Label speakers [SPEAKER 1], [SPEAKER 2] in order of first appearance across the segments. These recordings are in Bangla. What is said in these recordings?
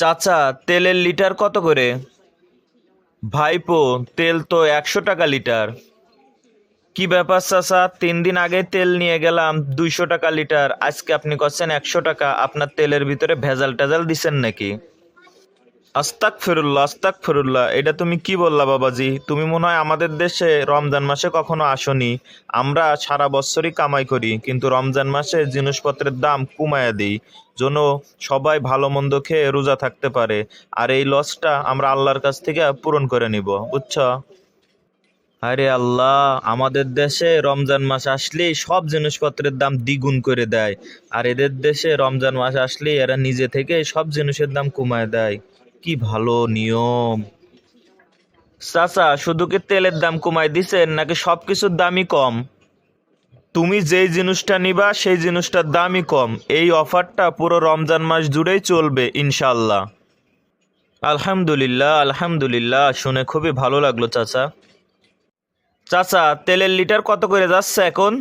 [SPEAKER 1] চাচা, তেলের লিটার কত করে? ভাইপো, তেল তো একশো টাকা লিটার। কি ব্যাপার চাচা, তিন দিন আগে তেল নিয়ে গেলাম দুইশো টাকা লিটার, আজকে আপনি করছেন একশো টাকা, আপনার তেলের ভিতরে ভেজাল টেজাল দিচ্ছেন নাকি? আস্তাক ফেরুল্লাহ আস্তাক ফেরুল্লাহ এটা তুমি কি বললা বাবাজি? তুমি মনে হয় আমাদের দেশে রমজান মাসে কখনো আসনি। আমরা সারা বছরই কামাই করি, কিন্তু রমজান মাসে জিনিসপত্রের দাম কমায়া দিই। যেন সবাই ভালো মন্দ খেয়ে রোজা থাকতে পারে। আর এই লসটা আমরা আল্লাহর কাছ থেকে পূরণ করে নিব, বুঝছ? আরে আল্লাহ, আমাদের দেশে রমজান মাস আসলেই সব জিনিসপত্রের দাম দ্বিগুণ করে দেয়। আর এদের দেশে রমজান মাস আসলেই এরা নিজে থেকে সব জিনিসের দাম কমায় দেয়। কি ভালো নিয়ম। চাচা, শুধু কি তেলের দাম কমায় দিছেন নাকি সব কিছুর দামই কম? তুমি যেই জিনিসটা নিবা, সেই জিনিসটার দামই কম। এই অফারটা পুরো রমজান মাস জুড়েই চলবে ইনশাল্লাহ আলহামদুলিল্লাহ আলহামদুলিল্লাহ, শুনে খুবই ভালো লাগল, চাচা। চাচা, তেলের লিটার কত করে যাচ্ছে এখন?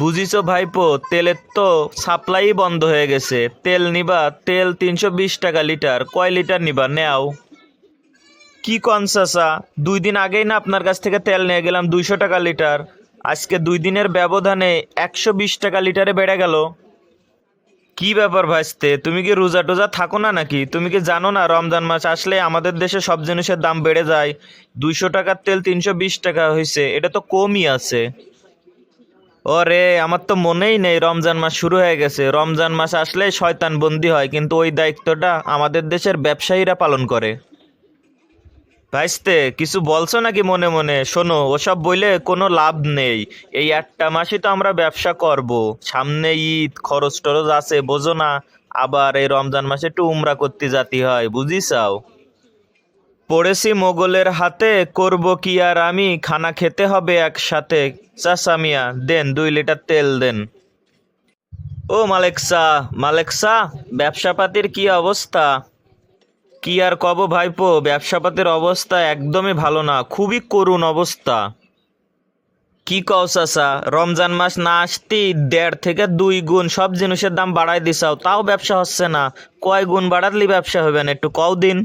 [SPEAKER 1] বুঝিছো ভাইপো, তেলের তো সাপ্লাই বন্ধ হয়ে গেছে। তেল নিবা, তেল তিনশো বিশ টাকা লিটার। কয় লিটার নিবা? নেও। কি কন চাচা? দুই দিন আগেই না আপনার কাছ থেকে তেল নিয়ে গেলাম দুইশো টাকা লিটার। আজকে দুই দিনের ব্যবধানে একশো বিশ টাকা লিটারে বেড়ে গেল। কি ব্যাপার ভাইস্তে? তুমি কি রোজা টোজা থাকো না নাকি? তুমি কি জানো না রমজান মাস আসলে আমাদের দেশে সব জিনিসের দাম বেড়ে যায়? দুইশো টাকার তেল তিনশো বিশ টাকা হয়েছে এটা তো কমই আছে। ওরে, আমার তো মনেই নেই রমজান মাস শুরু হয়ে গেছে। রমজান মাস আসলে শয়তান বন্দি হয়, কিন্তু ওই দায়িত্বটা আমাদের দেশের ব্যবসায়ীরা পালন করে। ভাইস্তে, কিছু বলছো নাকি মনে মনে? শোনো, ওসব বইলে কোনো লাভ নেই। এই একটা মাসই তো আমরা ব্যবসা করব। সামনে ঈদ, খরচ টরচ আছে, বোঝো না। আবার এই রমজান মাসে একটু উমরা করতে জাতি হয়, বুঝিসাও? পড়েছি মোগলের হাতে, করব কি আর আমি? খানা খেতে হবে একসাথে। চাচা মিয়া, দেন দুই লিটার তেল দেন। ও মালেকসা মালেকসা, ব্যবসাপাতির কি অবস্থা? কি আর কব ভাইপো, ব্যবসাপাতির অবস্থা একদমই ভালো না, খুবই করুণ অবস্থা। কি কও চাচা, রমজান মাস না আসতেই দেড় থেকে দুই গুণ সব জিনিসের দাম বাড়াই দিছাও, তাও ব্যবসা হচ্ছে না। কয় গুণ বাড়াতলি ব্যবসা হবে না, একটু কও দিন।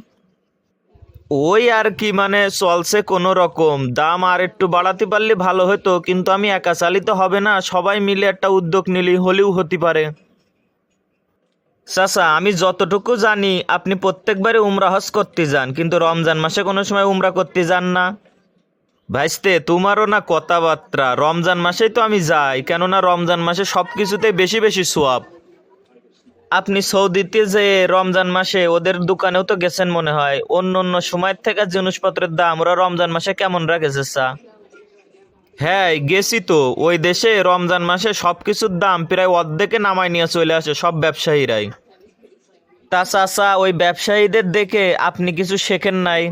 [SPEAKER 1] ওই আর কি মানে চলছে কোনো রকম। দাম আর একটু বাড়াতে পারলে ভালো হতো, কিন্তু আমি একা চালিত হবে না, সবাই মিলে একটা উদ্যোগ নিলি হলেও হতে পারে। চাচা, আমি যতটুকু জানি, আপনি প্রত্যেকবারে উমরা হজ করতে যান, কিন্তু রমজান মাসে কোনো সময় উমরা করতে যান না। ভাইস্তে, তোমারও না কথাবার্তা। রমজান মাসেই তো আমি যাই, কেননা রমজান মাসে সব কিছুতে বেশি বেশি সোয়াব। আপনি সৌদিতে যে রমজান মাসে ওদের দোকানেও তো গেছেন মনে হয়, অন্য অন্য সময়ের থেকে জিনিসপত্রের দাম, ওরা রমজান মাসে কেমন রাখেছে চা হ্যাঁ গেছি তো। ওই দেশে রমজান মাসে সব কিছুর দাম প্রায় অর্ধেকে নামায় নিয়ে চলে আসে সব ব্যবসায়ীরাই। তা চাচা, ওই ব্যবসায়ীদের দেখে আপনি কিছু শেখেন নাই?